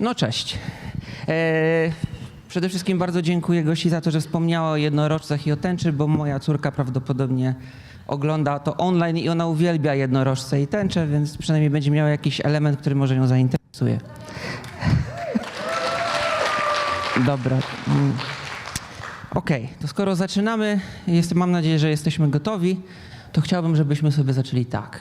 No cześć. E, przede wszystkim bardzo dziękuję Gosi za to, że wspomniała o jednorożcach i o tęczy, bo moja córka prawdopodobnie ogląda to online i ona uwielbia jednorożce i tęcze, więc przynajmniej będzie miała jakiś element, który może ją zainteresuje. Dobra. Okej, to skoro zaczynamy, jest, mam nadzieję, że jesteśmy gotowi, to chciałbym, żebyśmy sobie zaczęli tak.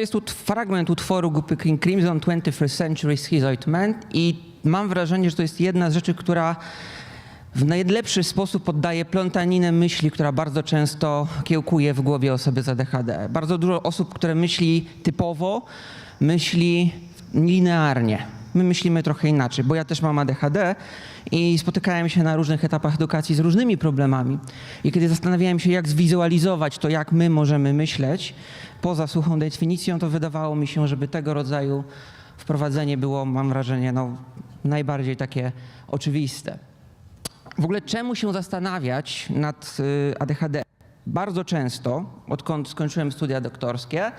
Jest ut- fragment utworu grupy King Crimson 21st Century Schizoid Man i mam wrażenie, że to jest jedna z rzeczy, która w najlepszy sposób poddaje plątaninę myśli, która bardzo często kiełkuje w głowie osoby z ADHD. Bardzo dużo osób, które myśli typowo, myśli linearnie. My myślimy trochę inaczej, bo ja też mam ADHD i spotykałem się na różnych etapach edukacji z różnymi problemami. I kiedy zastanawiałem się, jak zwizualizować to, jak my możemy myśleć, poza suchą definicją, to wydawało mi się, żeby tego rodzaju wprowadzenie było, mam wrażenie, no, najbardziej takie oczywiste. W ogóle czemu się zastanawiać nad y, ADHD? Bardzo często, odkąd skończyłem studia doktorskie,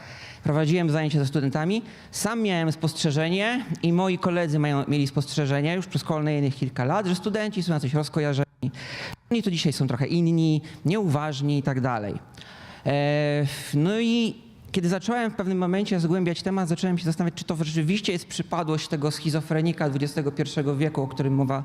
prowadziłem zajęcia ze studentami, sam miałem spostrzeżenie i moi koledzy mają, mieli spostrzeżenie już przez kolejnych kilka lat, że studenci są jacyś rozkojarzeni. Oni to dzisiaj są trochę inni, nieuważni i tak dalej. E, No i kiedy zacząłem w pewnym momencie zgłębiać temat, zacząłem się zastanawiać, czy to rzeczywiście jest przypadłość tego schizofrenika XXI wieku, o którym mowa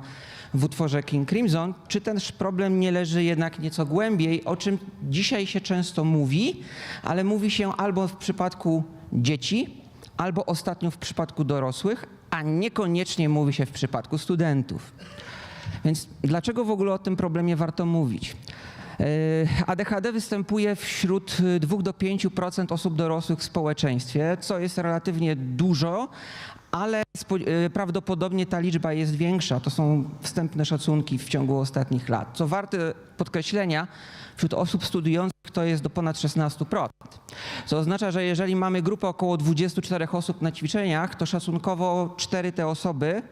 w utworze King Crimson, czy ten problem nie leży jednak nieco głębiej, o czym dzisiaj się często mówi, ale mówi się albo w przypadku dzieci, albo ostatnio w przypadku dorosłych, a niekoniecznie mówi się w przypadku studentów. Więc dlaczego w ogóle o tym problemie warto mówić? E, ADHD występuje wśród 2 do 5% osób dorosłych w społeczeństwie, co jest relatywnie dużo, ale e, prawdopodobnie ta liczba jest większa. To są wstępne szacunki w ciągu ostatnich lat. Co warte podkreślenia, wśród osób studiujących to jest do ponad 16%. Co oznacza, że jeżeli mamy grupę około 24 osób na ćwiczeniach, to szacunkowo 4 te osoby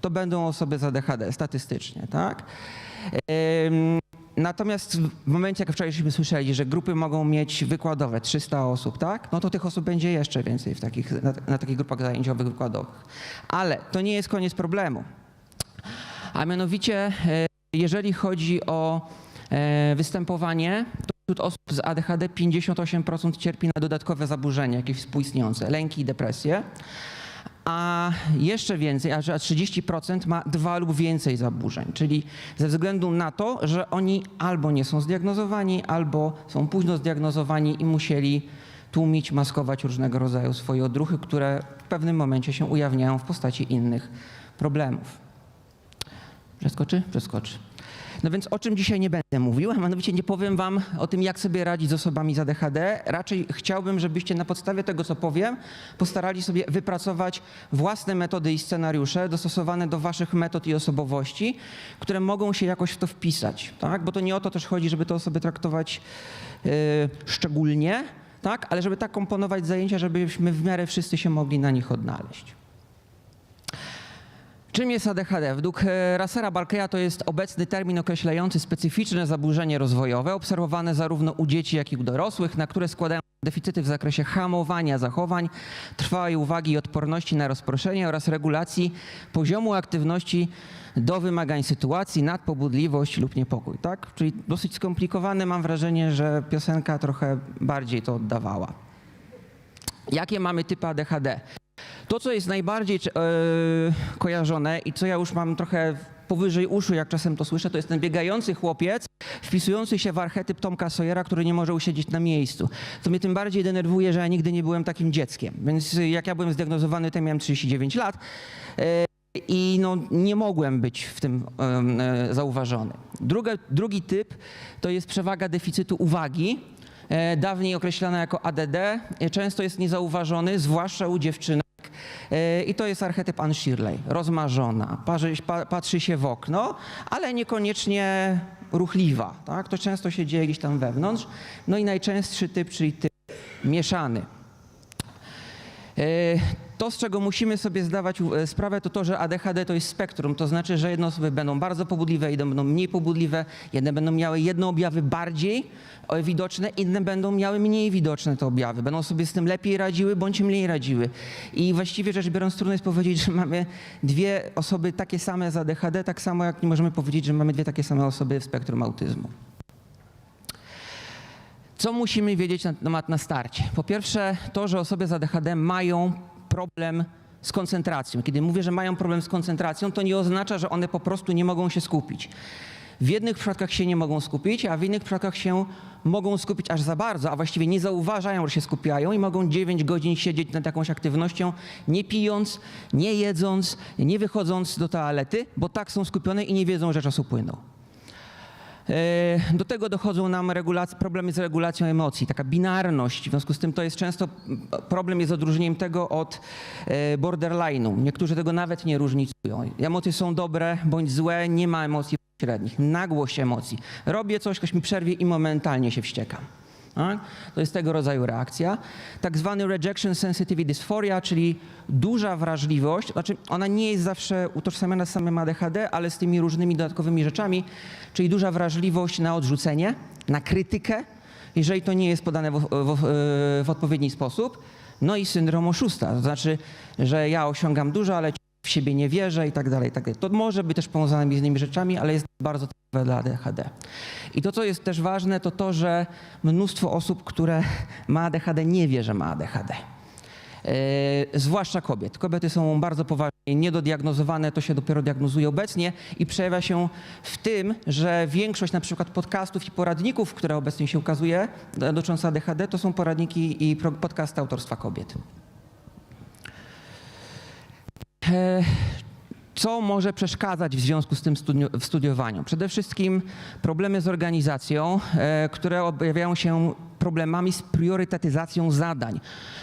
to będą osoby z ADHD statystycznie, tak? Natomiast w momencie, jak wczoraj słyszeli, że grupy mogą mieć wykładowe 300 osób, tak? No to tych osób będzie jeszcze więcej w takich, na, na takich grupach zajęciowych wykładowych. Ale to nie jest koniec problemu. A mianowicie, e, jeżeli chodzi o e, występowanie, wśród osób z ADHD 58% cierpi na dodatkowe zaburzenia, jakieś współistniejące, lęki i depresje. A jeszcze więcej, aż 30% ma dwa lub więcej zaburzeń, czyli ze względu na to, że oni albo nie są zdiagnozowani, albo są późno zdiagnozowani i musieli tłumić, maskować różnego rodzaju swoje odruchy, które w pewnym momencie się ujawniają w postaci innych problemów. Przeskoczy? Przeskoczy. No więc o czym dzisiaj nie będę mówił, a mianowicie nie powiem wam o tym, jak sobie radzić z osobami z ADHD. Raczej chciałbym, żebyście na podstawie tego, co powiem, postarali sobie wypracować własne metody i scenariusze dostosowane do waszych metod i osobowości, które mogą się jakoś w to wpisać. Tak? Bo to nie o to też chodzi, żeby te osoby traktować yy, szczególnie, tak? ale żeby tak komponować zajęcia, żebyśmy w miarę wszyscy się mogli na nich odnaleźć. Czym jest ADHD? Według e, Rassera Barkeya to jest obecny termin określający specyficzne zaburzenie rozwojowe obserwowane zarówno u dzieci, jak i u dorosłych, na które składają deficyty w zakresie hamowania zachowań, trwałej uwagi i odporności na rozproszenie oraz regulacji poziomu aktywności do wymagań sytuacji, nadpobudliwość lub niepokój. Tak? Czyli dosyć skomplikowane. Mam wrażenie, że piosenka trochę bardziej to oddawała. Jakie mamy typy ADHD? To, co jest najbardziej e, kojarzone i co ja już mam trochę powyżej uszu, jak czasem to słyszę, to jest ten biegający chłopiec, wpisujący się w archetyp Tomka Sawyera, który nie może usiedzieć na miejscu. To mnie tym bardziej denerwuje, że ja nigdy nie byłem takim dzieckiem. Więc jak ja byłem zdiagnozowany, to miałem 39 lat. E, i no, nie mogłem być w tym e, zauważony. Druga, drugi typ to jest przewaga deficytu uwagi, e, dawniej określana jako ADD. Często jest niezauważony, zwłaszcza u dziewczynek. E, I to jest archetyp Anne Shirley, rozmarzona, patrzy, pa, patrzy się w okno, ale niekoniecznie ruchliwa. Tak? To często się dzieje gdzieś tam wewnątrz. No i najczęstszy typ, czyli typ mieszany. To, z czego musimy sobie zdawać e, sprawę, to to, że ADHD to jest spektrum. To znaczy, że jedne osoby będą bardzo pobudliwe, jedne będą mniej pobudliwe, jedne będą miały jedne objawy bardziej e, widoczne, inne będą miały mniej widoczne te objawy. Będą sobie z tym lepiej radziły, bądź mniej radziły. I właściwie rzecz biorąc, trudno jest powiedzieć, że mamy dwie osoby takie same z ADHD, tak samo jak nie możemy powiedzieć, że mamy dwie takie same osoby w spektrum autyzmu. Co musimy wiedzieć na temat na starcie? Po pierwsze, to, że osoby z ADHD mają problem z koncentracją. Kiedy mówię, że mają problem z koncentracją, to nie oznacza, że one po prostu nie mogą się skupić. W jednych przypadkach się nie mogą skupić, a w innych przypadkach się mogą skupić aż za bardzo, a właściwie nie zauważają, że się skupiają i mogą 9 godzin siedzieć nad jakąś aktywnością, nie pijąc, nie jedząc, nie wychodząc do toalety, bo tak są skupione i nie wiedzą, że czas upłynął. E, Do tego dochodzą nam problemy z regulacją emocji, taka binarność. W związku z tym to jest często problem jest odróżnieniem tego od e, borderline'u. Niektórzy tego nawet nie różnicują. Emocje są dobre bądź złe, nie ma emocji średnich. Nagłość emocji. Robię coś, ktoś mi przerwie i momentalnie się wściekam. Tak? To jest tego rodzaju reakcja. Tak zwany rejection sensitivity dysphoria, czyli duża wrażliwość, znaczy ona nie jest zawsze utożsamiana z samym ADHD, ale z tymi różnymi dodatkowymi rzeczami, czyli duża wrażliwość na odrzucenie, na krytykę, jeżeli to nie jest podane w, w, w odpowiedni sposób. No i syndrom oszusta, to znaczy, że ja osiągam dużo, ale w siebie nie wierzę i tak dalej. i tak dalej. To może być też powiązane z innymi rzeczami, ale jest bardzo typowe dla ADHD. I to, co jest też ważne, to to, że mnóstwo osób, które ma ADHD, nie wie, że ma ADHD. E, zwłaszcza kobiet. Kobiety są bardzo poważnie niedodiagnozowane, to się dopiero diagnozuje obecnie i przejawia się w tym, że większość na przykład podcastów i poradników, które obecnie się ukazuje dotyczące ADHD, to są poradniki i podcasty autorstwa kobiet. E, Co może przeszkadzać w związku z tym studi- w studiowaniu? Przede wszystkim problemy z organizacją, e, które objawiają się problemami z priorytetyzacją zadań.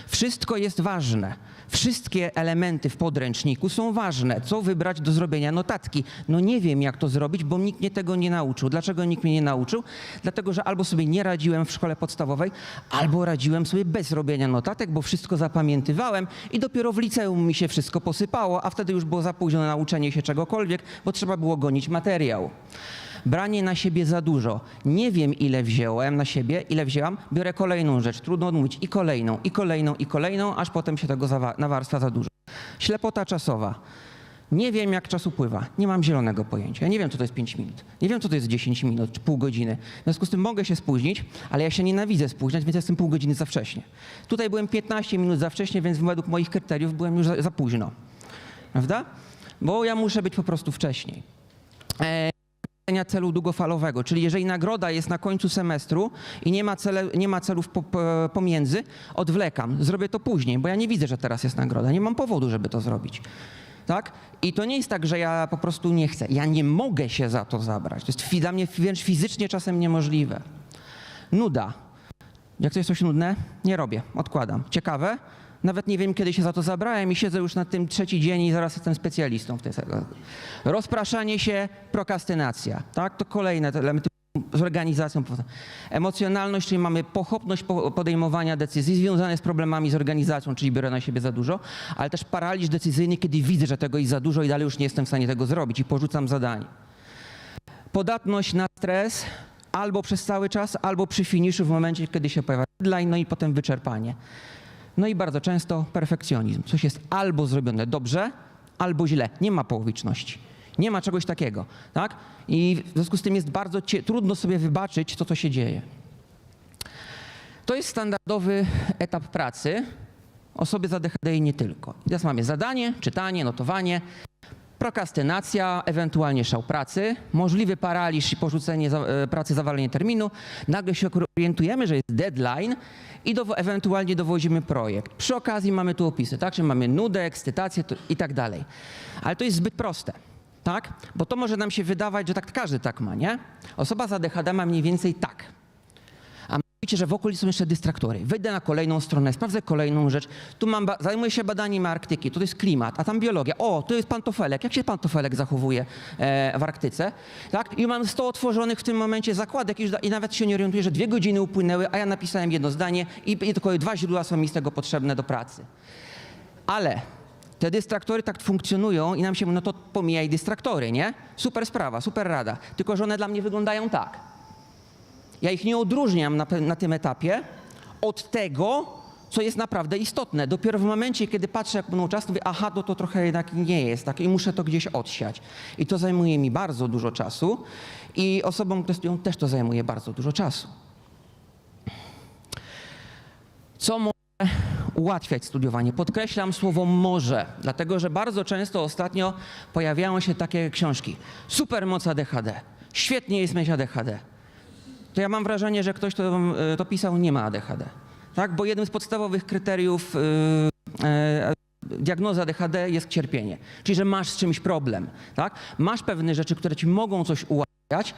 Wszystko jest ważne. Wszystkie elementy w podręczniku są ważne. Co wybrać do zrobienia notatki? No nie wiem, jak to zrobić, bo nikt mnie tego nie nauczył. Dlaczego nikt mnie nie nauczył? Dlatego, że albo sobie nie radziłem w szkole podstawowej, albo radziłem sobie bez robienia notatek, bo wszystko zapamiętywałem i dopiero w liceum mi się wszystko posypało, a wtedy już było za późno na nauczenie się czegokolwiek, bo trzeba było gonić materiał. Branie na siebie za dużo. Nie wiem, ile wziąłem na siebie, ile wzięłam. Biorę kolejną rzecz. Trudno odmówić. I kolejną, i kolejną, i kolejną, aż potem się tego nawarstwa za dużo. Ślepota czasowa. Nie wiem, jak czas upływa. Nie mam zielonego pojęcia. Ja nie wiem, co to jest 5 minut. Nie wiem, co to jest 10 minut czy pół godziny. W związku z tym mogę się spóźnić, ale ja się nienawidzę spóźniać, więc jestem pół godziny za wcześnie. Tutaj byłem 15 minut za wcześnie, więc według moich kryteriów byłem już za, za późno. Prawda? Bo ja muszę być po prostu wcześniej. E, celu długofalowego, czyli jeżeli nagroda jest na końcu semestru i nie ma, cele, nie ma celów po, po, pomiędzy, odwlekam, zrobię to później, bo ja nie widzę, że teraz jest nagroda, nie mam powodu, żeby to zrobić. Tak? I to nie jest tak, że ja po prostu nie chcę. Ja nie mogę się za to zabrać. To jest dla mnie wręcz fizycznie czasem niemożliwe. Nuda. Jak to jest coś nudne, nie robię, odkładam. Ciekawe, nawet nie wiem, kiedy się za to zabrałem i siedzę już na tym trzeci dzień i zaraz jestem specjalistą w tej. Rozpraszanie się, prokrastynacja. Tak? To kolejne elementy z organizacją. Emocjonalność, czyli mamy pochopność po- podejmowania decyzji związane z problemami z organizacją, czyli biorę na siebie za dużo, ale też paraliż decyzyjny, kiedy widzę, że tego jest za dużo i dalej już nie jestem w stanie tego zrobić i porzucam zadanie. Podatność na stres albo przez cały czas, albo przy finiszu w momencie, kiedy się pojawia deadline, no i potem wyczerpanie. No i bardzo często perfekcjonizm. Coś jest albo zrobione dobrze, albo źle. Nie ma połowiczności. Nie ma czegoś takiego, tak? I w związku z tym jest bardzo trudno sobie wybaczyć to, co się dzieje. To jest standardowy etap pracy osoby z ADHD i nie tylko. Teraz mamy zadanie, czytanie, notowanie, prokrastynacja, ewentualnie szał pracy, możliwy paraliż i porzucenie za, e, pracy, zawalenie terminu. Nagle się orientujemy, że jest deadline i do, ewentualnie dowozimy projekt. Przy okazji mamy tu opisy, tak? Czyli mamy nudę, ekscytację to, i tak dalej. Ale to jest zbyt proste. Tak? Bo to może nam się wydawać, że tak każdy tak ma, nie? Osoba z ADHD ma mniej więcej tak. A wiecie, że w okolicy są jeszcze dystraktory. Wejdę na kolejną stronę, sprawdzę kolejną rzecz. Tu mam, zajmuję się badaniem Arktyki, to jest klimat, a tam biologia. O, to jest pantofelek. Jak się pantofelek zachowuje e, w Arktyce? Tak? I mam 100 otworzonych w tym momencie zakładek i, i nawet się nie orientuję, że dwie godziny upłynęły, a ja napisałem jedno zdanie i, i tylko dwa źródła są mi z tego potrzebne do pracy. Ale te dystraktory tak funkcjonują i nam się no to pomijaj dystraktory, nie? Super sprawa, super rada. Tylko, że one dla mnie wyglądają tak. Ja ich nie odróżniam na, na tym etapie od tego, co jest naprawdę istotne. Dopiero w momencie, kiedy patrzę, jak będą czas, mówię, aha, no to trochę jednak nie jest tak i muszę to gdzieś odsiać. I to zajmuje mi bardzo dużo czasu i osobom, które studiują, też to zajmuje bardzo dużo czasu. Co może ułatwiać studiowanie? Podkreślam słowo może, dlatego że bardzo często ostatnio pojawiają się takie książki. Supermoc ADHD. Świetnie jest mieć ADHD. To ja mam wrażenie, że ktoś, kto e, to pisał, nie ma ADHD. Tak? Bo jednym z podstawowych kryteriów yy, e, diagnozy ADHD jest cierpienie. Czyli, że masz z czymś problem. Tak? Masz pewne rzeczy, które ci mogą coś ułatwiać,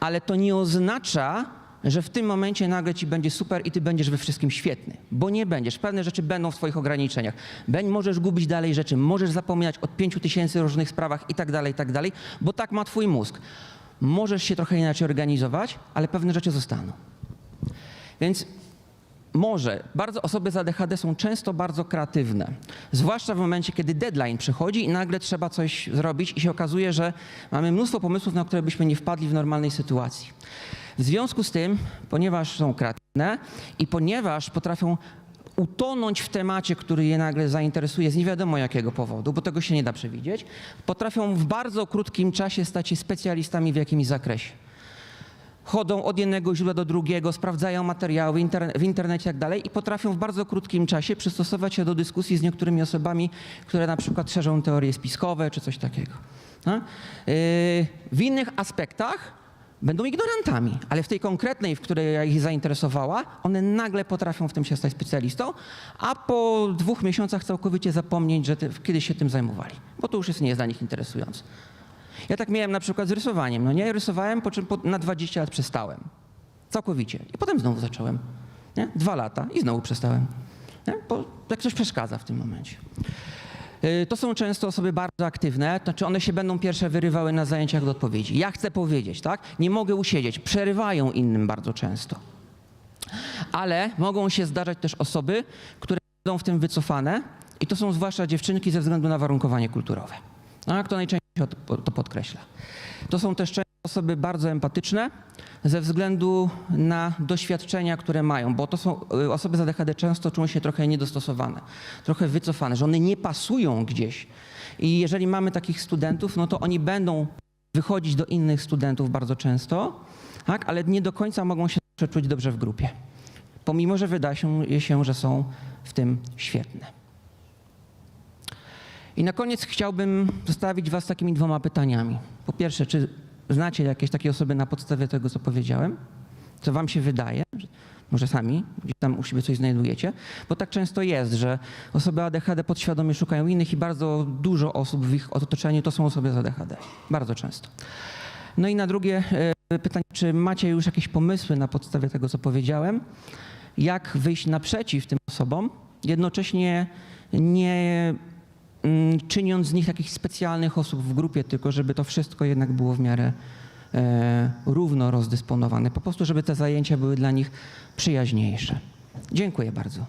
ale to nie oznacza, że w tym momencie nagle ci będzie super i ty będziesz we wszystkim świetny. Bo nie będziesz. Pewne rzeczy będą w twoich ograniczeniach. Beń, możesz gubić dalej rzeczy, możesz zapominać o pięciu tysięcy różnych sprawach i tak dalej, i tak dalej, bo tak ma twój mózg. Możesz się trochę inaczej organizować, ale pewne rzeczy zostaną. Więc może. Bardzo osoby z ADHD są często bardzo kreatywne. Zwłaszcza w momencie, kiedy deadline przychodzi i nagle trzeba coś zrobić i się okazuje, że mamy mnóstwo pomysłów, na które byśmy nie wpadli w normalnej sytuacji. W związku z tym, ponieważ są kreatywne i ponieważ potrafią utonąć w temacie, który je nagle zainteresuje z nie wiadomo jakiego powodu, bo tego się nie da przewidzieć, potrafią w bardzo krótkim czasie stać się specjalistami w jakimś zakresie chodzą od jednego źródła do drugiego, sprawdzają materiały w internecie i tak dalej i potrafią w bardzo krótkim czasie przystosować się do dyskusji z niektórymi osobami, które na przykład szerzą teorie spiskowe czy coś takiego. No? Yy, W innych aspektach będą ignorantami, ale w tej konkretnej, w której ja ich zainteresowała, one nagle potrafią w tym się stać specjalistą, a po dwóch miesiącach całkowicie zapomnieć, że ty, kiedyś się tym zajmowali, bo to już jest nie jest dla nich interesujące. Ja tak miałem na przykład z rysowaniem. No nie, rysowałem, po czym po, na 20 lat przestałem. Całkowicie. I potem znowu zacząłem. Nie? Dwa lata i znowu przestałem. Nie? Bo jak coś przeszkadza w tym momencie. Yy, To są często osoby bardzo aktywne, to znaczy one się będą pierwsze wyrywały na zajęciach do odpowiedzi. Ja chcę powiedzieć, tak? Nie mogę usiedzieć. Przerywają innym bardzo często. Ale mogą się zdarzać też osoby, które będą w tym wycofane i to są zwłaszcza dziewczynki ze względu na warunkowanie kulturowe. Tak, to najczęściej to, podkreśla. To są też osoby bardzo empatyczne ze względu na doświadczenia, które mają, bo to są y, osoby z ADHD często czują się trochę niedostosowane, trochę wycofane, że one nie pasują gdzieś. I jeżeli mamy takich studentów, no to oni będą wychodzić do innych studentów bardzo często, tak, ale nie do końca mogą się czuć dobrze w grupie, pomimo że wydaje się, się że są w tym świetne. I na koniec chciałbym zostawić Was takimi dwoma pytaniami. Po pierwsze, czy znacie jakieś takie osoby na podstawie tego, co powiedziałem? Co Wam się wydaje? że Może sami gdzieś tam u siebie coś znajdujecie? Bo tak często jest, że osoby ADHD podświadomie szukają innych i bardzo dużo osób w ich otoczeniu to są osoby z ADHD. Bardzo często. No i na drugie e, pytanie, czy macie już jakieś pomysły na podstawie tego, co powiedziałem? Jak wyjść naprzeciw tym osobom, jednocześnie nie czyniąc z nich jakichś specjalnych osób w grupie, tylko żeby to wszystko jednak było w miarę e, równo rozdysponowane. Po prostu, żeby te zajęcia były dla nich przyjaźniejsze. Dziękuję bardzo.